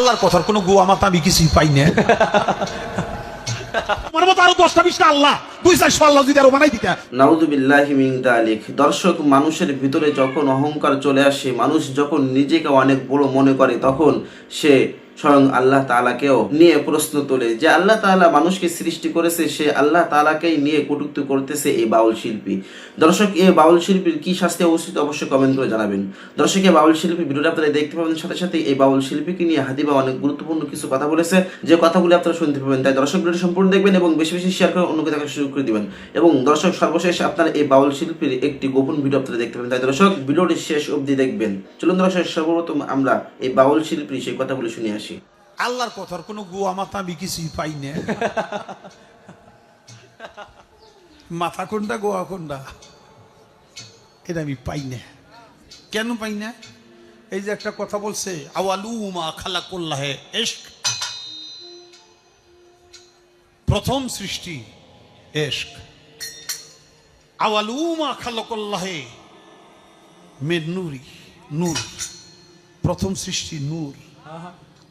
আল্লাহর কথার কোনো গো আমার আমি কিছুই পাই না। দর্শক, মানুষের ভিতরে যখন অহংকার চলে আসে, মানুষ যখন নিজেকে অনেক বড় মনে করে, তখন সে স্বয়ং আল্লাহ তালাকেও নিয়ে প্রশ্ন তোলে যে আল্লাহ তালা মানুষকে সৃষ্টি করেছে, সে আল্লাহ তালাকেই নিয়ে কটূক্তি করতেছে এই বাউল শিল্পী। দর্শক, এই বাউল শিল্পীর কি শাস্তি অবস্থিত অবশ্যই কমেন্ট করে জানাবেন। দর্শক, এই বাউল শিল্পী ভিডিওটা আপনারা দেখতে পাবেন, সাথে সাথে এই বাউল শিল্পীকে নিয়ে হাদিবা অনেক গুরুত্বপূর্ণ কিছু কথা বলেছে, যে কথাগুলি আপনারা শুনতে পাবেন। তাই দর্শক ভিডিওটি সম্পূর্ণ দেখবেন এবং বেশি বেশি শেয়ার করে অন্যকে দেখার সুযোগ করে দিবেন। এবং দর্শক, সর্বশেষ আপনারা এই বাউল শিল্পীর একটি গোপন ভিডিও আপনারা দেখতে পাবেন। তাই দর্শক, ভিডিওটি শেষ অবধি দেখবেন। চলুন দর্শক, সর্বপ্রথম আমরা এই বাউল শিল্পীর সেই কথাগুলি শুনে আসি। আল্লাহর কথার কোনো গো আমার আমি কিছুই পাই না। মাথা কোনটা গোয়া কোনটা? এটা আমি পাই না। কেন পাই না? এই যে একটা কথা বলছে এশক। প্রথম সৃষ্টি এশক। নুরি নূর। প্রথম সৃষ্টি নূর।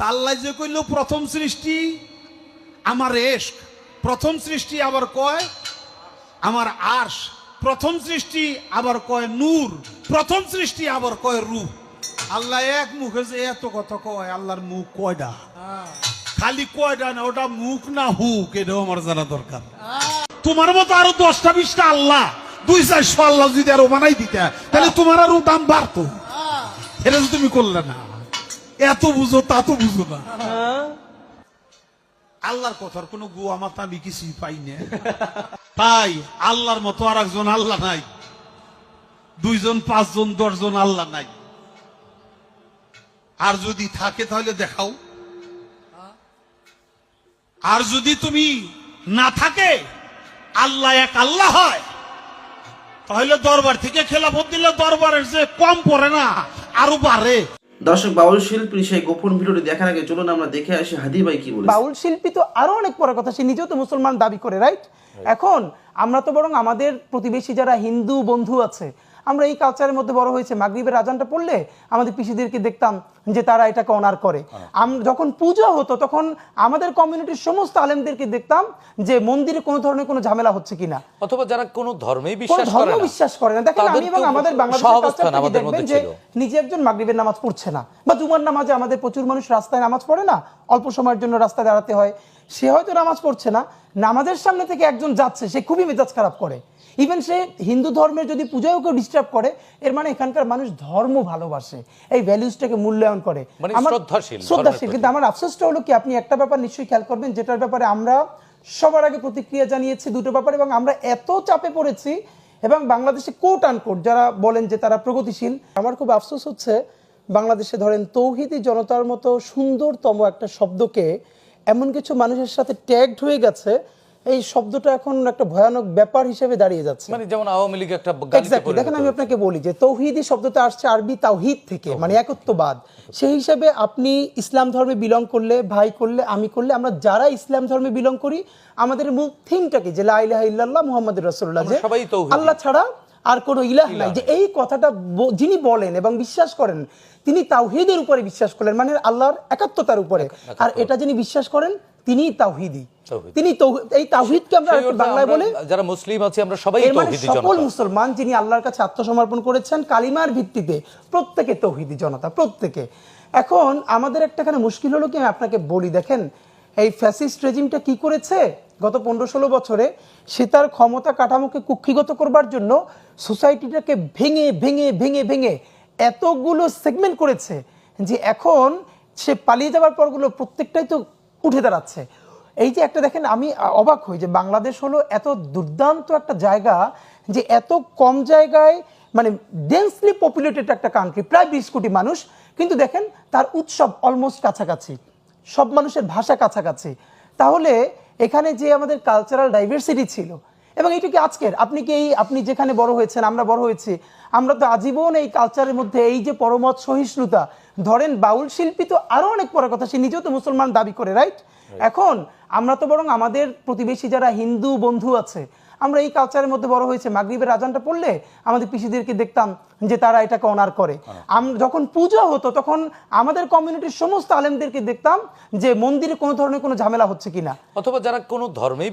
তাল্লাই যে কইল, প্রথম সৃষ্টি আমার এশক, প্রথম সৃষ্টি আবার কয় আমার আর্শ, প্রথম সৃষ্টি আবার কয় নূর, প্রথম সৃষ্টি আবার কয় রূপ। আল্লাহ এক মুখে যে এত কথা কয়, আল্লাহর মুখ কয়টা খালি কয়টা না, ওটা মুখ না হুক, এটাও আমার জানা দরকার। তোমার মতো আরও দশটা বিশটা আল্লাহ, দুই চারশো আল্লাহ যদি আরও বানাই দিতা, তাহলে তোমার আরও দাম বাড়তো। এটা তুমি করলে না। এত বুঝো তা তো বুঝো না। আল্লাহর কথার কোনো গো আমার আমি কিছুই পাই না। তাই আল্লাহর মতো আর একজন আল্লাহ নাই। দুইজন পাঁচজন দশজন আল্লাহ নাই। আর যদি থাকে তাহলে দেখাও। আর যদি তুমি না থাকে আল্লাহ এক আল্লাহ হয় তাহলে দরবার থেকে খেলাফত দিলে দরবারের যে কম পড়ে না আরও বাড়ে। দর্শক বাউল শিল্পী সেই গোপন ভিডিওটি দেখার আগে চলুন আমরা দেখে আসি হাদি ভাই কি বলে বাউল শিল্পী তো আরও অনেক পরের কথা সে নিজেও তো মুসলমান দাবি করে রাইট এখন আমরা তো বরং আমাদের প্রতিবেশী যারা হিন্দু বন্ধু আছে আমরা এই কালচারের মধ্যে বড় হয়েছে। মাগরিবের আজানটা পড়লে আমাদের পিসিদেরকে দেখতাম যে তারা এটাকে অনার করে। যখন পূজা হতো তখন আমাদের কমিউনিটির সমস্ত আলেমদেরকে দেখতাম যে মন্দিরে কোনো ধরনের কোনো ঝামেলা হচ্ছে কিনা। অথবা যারা কোনো ধর্মেই বিশ্বাস ধর্ম করে না বিশ্বাস করে না। দেখেন আমি এবং আমাদের বাংলাদেশের দেখবেন যে নিজে একজন মাগরিবের নামাজ পড়ছে না বা জুমার নামাজে আমাদের প্রচুর মানুষ রাস্তায় নামাজ পড়ে না অল্প সময়ের জন্য রাস্তায় দাঁড়াতে হয়। সে হয়তো নামাজ পড়ছে না নামাজের সামনে থেকে একজন যাচ্ছে সে খুবই মেজাজ খারাপ করে। ইভেন সে হিন্দু ধর্মের যদি পূজাও কেউ ডিস্টার্ব করে এর মানে এখানকার মানুষ ধর্ম ভালোবাসে এই ভ্যালুসটাকে মূল্যায়ন করে। মানে আমার- শ্রদ্ধাশীল কিন্তু আমার আফসোসটা হলো কি আপনি একটা ব্যাপার নিশ্চয়ই খেয়াল করবেন যেটার ব্যাপারে আমরা সবার আগে প্রতিক্রিয়া জানিয়েছি দুটো ব্যাপারে এবং আমরা এত চাপে পড়েছি এবং বাংলাদেশে কোট আনকোট যারা বলেন যে তারা প্রগতিশীল আমার খুব আফসোস হচ্ছে বাংলাদেশে ধরেন তৌহিদি জনতার মতো সুন্দরতম একটা শব্দকে এমন কিছু মানুষের সাথে ট্যাগড হয়ে গেছে এই শব্দটা এখন একটা ভয়ানক ব্যাপার হিসেবে দাঁড়িয়ে যাচ্ছে। মানে যেমন আওয়ামী লীগ একটা এক্স্যাক্টলি দেখেন আমি আপনাকে বলি যে তৌহিদি শব্দটা আসছে আরবি তাওহিদ থেকে মানে একত্ববাদ। সেই হিসাবে আপনি ইসলাম ধর্মে বিলং করলে ভাই করলে আমি করলে আমরা যারা ইসলাম ধর্মে বিলং করি আমাদের মূল থিমটা কি? যে লা ইলাহা ইল্লাল্লাহ মুহাম্মাদুর রাসূলুল্লাহ যে। আল্লাহ ছাড়া আর কোনো ইলাহ নাই। যে এই কথাটা যিনি বলেন এবং বিশ্বাস করেন তিনি তাওহিদের উপরে বিশ্বাস করলেন মানে আল্লাহর একাত্মতার উপরে। আর এটা যিনি বিশ্বাস করেন তিনি তাওহিদি। তিনি এই তাওহিদকে আমরা বাংলায় বলে যারা মুসলিম আছি আমরা সবাই মানে সকল মুসলমান যিনি আল্লাহর কাছে আত্মসমর্পণ করেছেন কালিমার ভিত্তিতে প্রত্যেকে তৌহিদি জনতা প্রত্যেকে। এখন আমাদের একটা এখানে মুশকিল হলো কি? আমি আপনাকে বলি দেখেন এই ফ্যাসিস্ট রেজিমটা কি করেছে? গত পনেরো ষোলো বছরে সে তার ক্ষমতা কাঠামোকে কুক্ষিগত করবার জন্য সোসাইটিটাকে ভেঙে ভেঙে ভেঙে ভেঙে এতগুলো সেগমেন্ট করেছে যে এখন সে পালিয়ে যাওয়ার পরগুলো প্রত্যেকটাই তো উঠে দাঁড়াচ্ছে। এই যে একটা দেখেন, আমি অবাক হই যে বাংলাদেশ হলো এত দুর্দান্ত একটা জায়গা যে এত কম জায়গায় মানে ডেন্সলি পপুলেটেড একটা কান্ট্রি প্রায় বিশ কোটি মানুষ। কিন্তু দেখেন, তার উৎসব অলমোস্ট কাছাকাছি। সব মানুষের ভাষা কাছাকাছি। তাহলে এখানে যে আমাদের কালচারাল ডাইভার্সিটি ছিল, এবং এইটা কি আজকের? আপনি কি এই, আপনি যেখানে বড় হয়েছেন, আমরা বড় হয়েছি। আমরা তো আজীবন এই কালচারের মধ্যে, এই যে পরমত সহিষ্ণুতা ধরেন বাউল শিল্পী তো আরও অনেক পরের কথা সে নিজেও তো মুসলমান দাবি করে রাইট এখন আমরা তো বরং আমাদের প্রতিবেশী যারা হিন্দু বন্ধু আছে আমরা এই কালচারের মধ্যে বড় হয়েছে। মাগরিবের আজানটা পড়লে আমাদের পিসিদেরকে দেখতাম যে তারা এটাকে অনার করে। যখন পূজা হতো তখন আমাদের কমিউনিটির সমস্ত আলেমদেরকে দেখতাম যে মন্দিরে কোনো ধরনের কোনো ঝামেলা হচ্ছে কিনা। অথবা যারা কোনো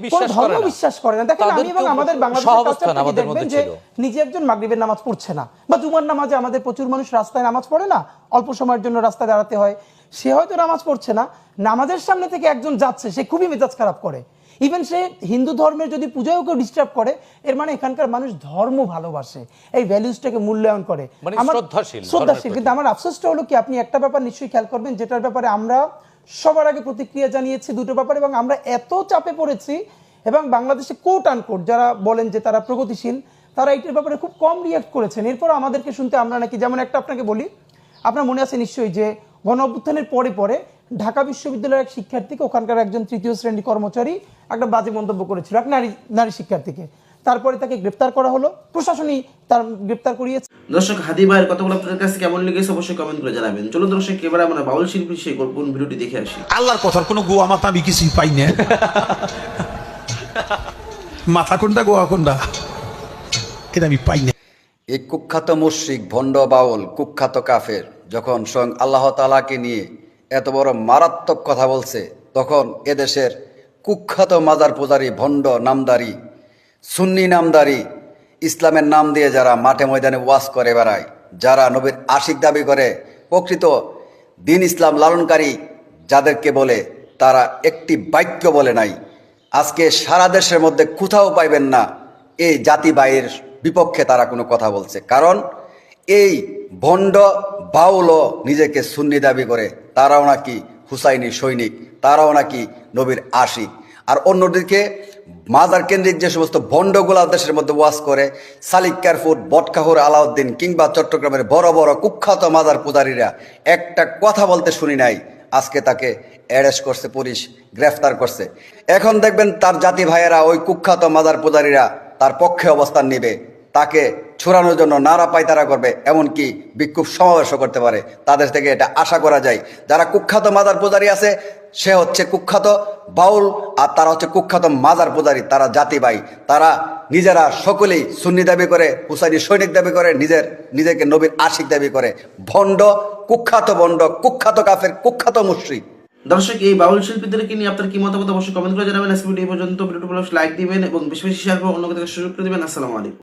বিশ্বাস ধর্ম না বিশ্বাস করে না। দেখেন আমি এবং আমাদের বাংলাদেশের দেখবেন যে নিজে একজন মাগরিবের নামাজ পড়ছে না। বা জুমার নামাজে আমাদের প্রচুর মানুষ রাস্তায় নামাজ পড়ে না অল্প সময়ের জন্য রাস্তায় দাঁড়াতে হয়। সে হয়তো নামাজ পড়ছে না নামাজের সামনে থেকে একজন যাচ্ছে সে খুবই মেজাজ খারাপ করে। ইভেন সে হিন্দু ধর্মের যদি পূজাও কেউ ডিস্টার্ব করে এর মানে এখানকার মানুষ ধর্ম ভালোবাসে। এই ভ্যালুসটাকে মূল্যায়ন করে। মানে আমার- শ্রদ্ধাশীল। কিন্তু আমার আফসোসটা হলো কি আপনি একটা ব্যাপার নিশ্চয়ই খেয়াল করবেন যেটার ব্যাপারে আমরা সবার আগে প্রতিক্রিয়া জানিয়েছি দুটো ব্যাপার এবং আমরা এত চাপে পড়েছি এবং বাংলাদেশে কোট আনকোট যারা বলেন যে তারা প্রগতিশীল তারা এইটার ব্যাপারে খুব কম রিয়াক্ট করেছেন। এরপর আমাদেরকে শুনতে আমরা নাকি যেমন একটা আপনাকে বলি আপনার মনে আছে নিশ্চয়ই যে গণ অভ্যুত্থানের পরে পরে ঢাকা বিশ্ববিদ্যালয়ের এক শিক্ষার্থীকে ওখানকার একজন তৃতীয় শ্রেণি কর্মচারী একটা বাজে মন্তব্য করেছিল এক নারী নারী শিক্ষার্থীকে। তারপরে তাকে গ্রেপ্তার করা হলো। প্রশাসনই তার গ্রেপ্তার করিয়েছে। দর্শক হাদি ভাইয়ের কথাগুলো আপনাদের কাছে কেমন লেগেছে অবশ্যই কমেন্ট করে জানাবেন। চলো দর্শক এবার আমরা বাউল শিল্পী সেই কোন ভিডিওটি দেখে আসি। আল্লাহর কথার কোনো গোয়া মাথা আমি কিছুই পাই না। মাথা কোনটা গোয়া কোনটা? এটা আমি পাই না। এই কুখ্যাত মুশ্রিক ভণ্ড বাউল কুখ্যাত কাফের যখন স্বয়ং আল্লাহ তালাকে নিয়ে এত বড় মারাত্মক কথা বলছে। তখন এদেশের কুখ্যাত মাজার পূজারী ভণ্ড নামদারি, সুন্নি নামদারি, ইসলামের নাম দিয়ে যারা মাঠে ময়দানে ওয়াজ করে বেড়ায়, যারা নবীর আশিক দাবি করে, প্রকৃত দিন ইসলাম লালনকারী যাদেরকে বলে, তারা একটি বাক্য বলে নাই। আজকে সারা দেশের মধ্যে কোথাও পাইবেন না, এই জাতি বাইয়ের বিপক্ষে তারা কোনো কথা বলছে। কারণ এই ভণ্ড বাউলও নিজেকে সুন্নি দাবি করে তারাও নাকি হুসাইনি সৈনিক, তারাও নাকি নবীর আশিক। আর অন্যদিকে মাজার কেন্দ্রিক যে সমস্ত ভণ্ডগুলা দেশের মধ্যে ওয়াজ করে, সালিক কারফুট বটকাহুর, আলাউদ্দিন কিংবা চট্টগ্রামের বড় বড় কুখ্যাত মাজার পূজারীরা একটা কথা বলতে শুনি নাই, আজকে তাকে অ্যারেস্ট করছে পুলিশ, গ্রেফতার করছে। এখন দেখবেন তার জাতি ভাইয়েরা ওই কুখ্যাত মাজার পূজারীরা তার পক্ষে অবস্থান নেবে, তাকে ছুড়ানোর জন্য নারা পায়তারা করবে, এমনকি বিক্ষোভ সমাবেশও করতে পারে। তাদের থেকে এটা আশা করা যায়। যারা কুখ্যাত মাজার পূজারী আছে, সে হচ্ছে কুখ্যাত বাউল, আর তারা হচ্ছে কুখ্যাত মাজার পূজারী। তারা জাতি ভাই তারা নিজেরা সকলেই সুন্নি দাবি করে, হুসাইনি সৈনিক দাবি করে, নিজের, নিজেকে নবীর আশিক দাবি করে। ভণ্ড, কুখ্যাত ভণ্ড, কুখ্যাত কাফের, কুখ্যাত মুশ্রিক। দর্শক, এই বাউল শিল্পীদেরকে নিয়ে আপনার কি মতামত? অবশ্যই কমেন্ট করে জানাবেন। পর্যন্ত। লাইক দিবেন এবং বেশি বেশি শেয়ার করে সুযোগ করে দিবেন। আসসালামু আলাইকুম।